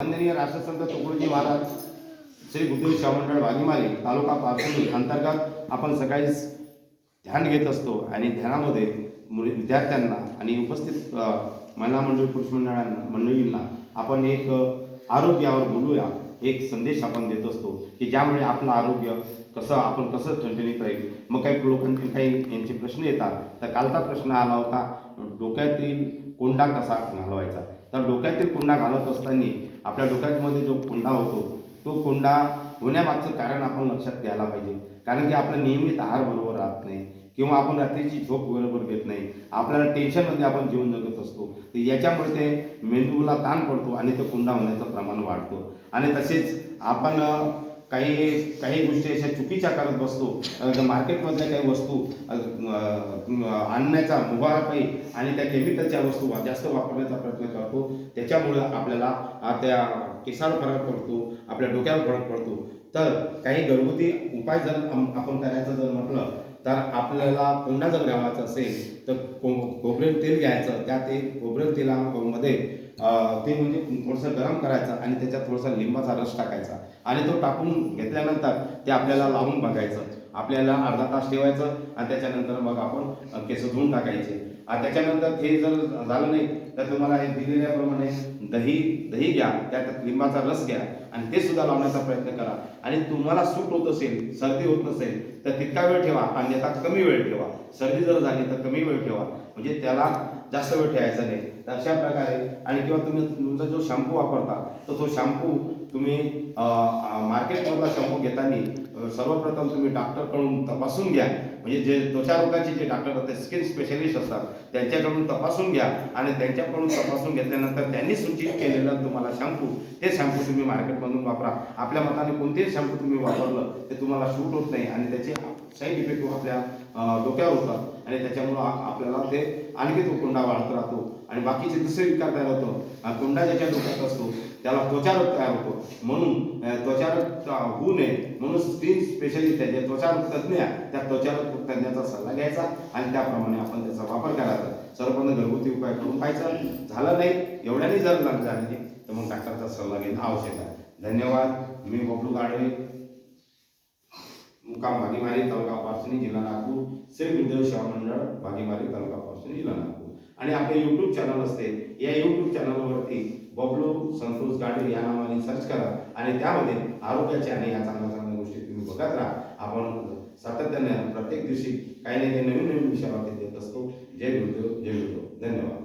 माननीय राष्ट्रसंत तुकडोजी महाराज श्री बुद्धदेव शामंडळ वाघिमारी तालुका पारसोली अंतर्गत आपण सकाळीच ध्यान घेत असतो आणि ध्यानामध्ये मुली विद्यार्थ्यांना आणि उपस्थित महिला मंडळी पुरुष मंडळांना मंडळींना आपण एक आरोग्यावर बोलूया एक संदेश आपण देत असतो की ज्यामुळे आपलं आरोग्य कसं आपण कसं ठणठणीत राहील. मग काही लोकांचे काही यांचे प्रश्न येतात. तर कालचा प्रश्न आला होता डोक्यातील कोंडा कसा घालवायचा? तर डोक्यातील कोंडा घालत असताना आपल्या डोक्यामध्ये जो कोंडा होतो तो कोंडा होण्यामागचं कारण आपण लक्षात घ्यायला पाहिजे. कारण की आपला नियमित आहार बरोबर राहत नाही किंवा आपण रात्रीची झोप बरोबर घेत नाही. आपल्याला टेन्शनमध्ये आपण जीवन जगत असतो. तर याच्यामुळे ते मेंदूला ताण पडतो आणि तो कोंडा होण्याचं प्रमाण वाढतो. आणि तसेच आपण काही काही गोष्टी अशा चुकीच्या करत बसतो. मार्केटमधल्या काही वस्तू आणण्याचा मुबारकही आणि त्या केमिकलच्या वस्तू जास्त वापरण्याचा प्रयत्न करतो. त्याच्यामुळं आपल्याला त्या केसावर फरक पडतो आपल्या डोक्यावर फरक पडतो. तर काही घरगुती उपाय जर आपण करायचं जर म्हटलं तर आपल्याला कोंडा जर घालायचा असेल तर को खोबरेल तेल घ्यायचं त्या तेल खोबरेल तेलामध्ये ते म्हणजे थोडंसं गरम करायचं आणि त्याच्यात थोडासा लिंबाचा रस टाकायचा. आणि तो टाकून घेतल्यानंतर ते आपल्याला लावून बघायचं. आपल्याला अर्धा तास ठेवायचं आणि त्याच्यानंतर मग आपण केस धुवून टाकायचे. आणि त्याच्यानंतर ते जर झालं नाही तर तुम्हाला हे दिलेल्याप्रमाणे दही दही घ्या त्यात लिंबाचा रस घ्या आणि ते सुद्धा लावण्याचा प्रयत्न करा. आणि तुम्हाला सूट होत असेल सर्दी होत नसेल तर तितका वेळ ठेवा अन्यथा कमी वेळ ठेवा. सर्दी जर झाली तर कमी वेळ ठेवा. म्हणजे त्याला जास्त वेळ ठेवायचा नाही. तर अशा प्रकारे आणि किंवा तुम्ही तुमचा जो शॅम्पू वापरता तर तो शॅम्पू तुम्ही मार्केटमधला शॅम्पू घेताना सर्वप्रथम तुम्ही डॉक्टरकडून तपासून घ्या. म्हणजे जे त्वचारोगाचे जे डॉक्टर असतात स्किन स्पेशलिस्ट असतात. त्यांच्याकडून तपासून घ्या आणि त्यांच्याकडून तपासून घेतल्यानंतर त्यांनी सूचित केलेला तुम्हाला शॅम्पू ते शॅम्पू तुम्ही मार्केटमधून वापरा. आपल्या मताने कोणतेही शॅम्पू तुम्ही वापरलं ते तुम्हाला सूट होत नाही आणि त्याचे साईड इफेक्ट आपल्या डोक्यावर होतात आणि त्याच्यामुळं आपल्याला ते आणखी तो कोंडा वाढत राहतो आणि बाकीचे दुसरे विकार तयार होतो. अ, ज्याच्या डोक्यात असतो त्याला त्वचारोग तयार होतो. म्हणून त्वचारोग होऊ नये. म्हणून स्किन स्पेशलिस्ट आहे जे त्वचारोग तज्ज्ञ आहे त्या त्वचारोग तज्ज्ञाचा सल्ला घ्यायचा आणि त्याप्रमाणे आपण त्याचा वापर करायचा. सर्वप्रथम घरगुती उपाय करून पाहायचा. झालं नाही एवढ्याने जर झाले तर मग डॉक्टरचा सल्ला घेणं आवश्यक आहे. धन्यवाद. मी बबलू गाडवे. मुक्काम भागीमारी तालुका पारसणी जिल्हा नागपूर. श्री गुरुदेव सेवा मंडळ भागीमारी तालुका आणि आपले यूट्यूब चॅनल असते या यूट्यूब चॅनलवरती बबलू संतोष गाडे या नावाने सर्च करा आणि त्यामध्ये आरोग्याच्या आणि या चांगल्या चांगल्या गोष्टी तुम्ही बघत राहा. आपण सातत्याने प्रत्येक दिवशी काही ना काही नवीन नवीन विषयावरती देत असतो. जय गुरुदेव जय गुरुदेव. धन्यवाद.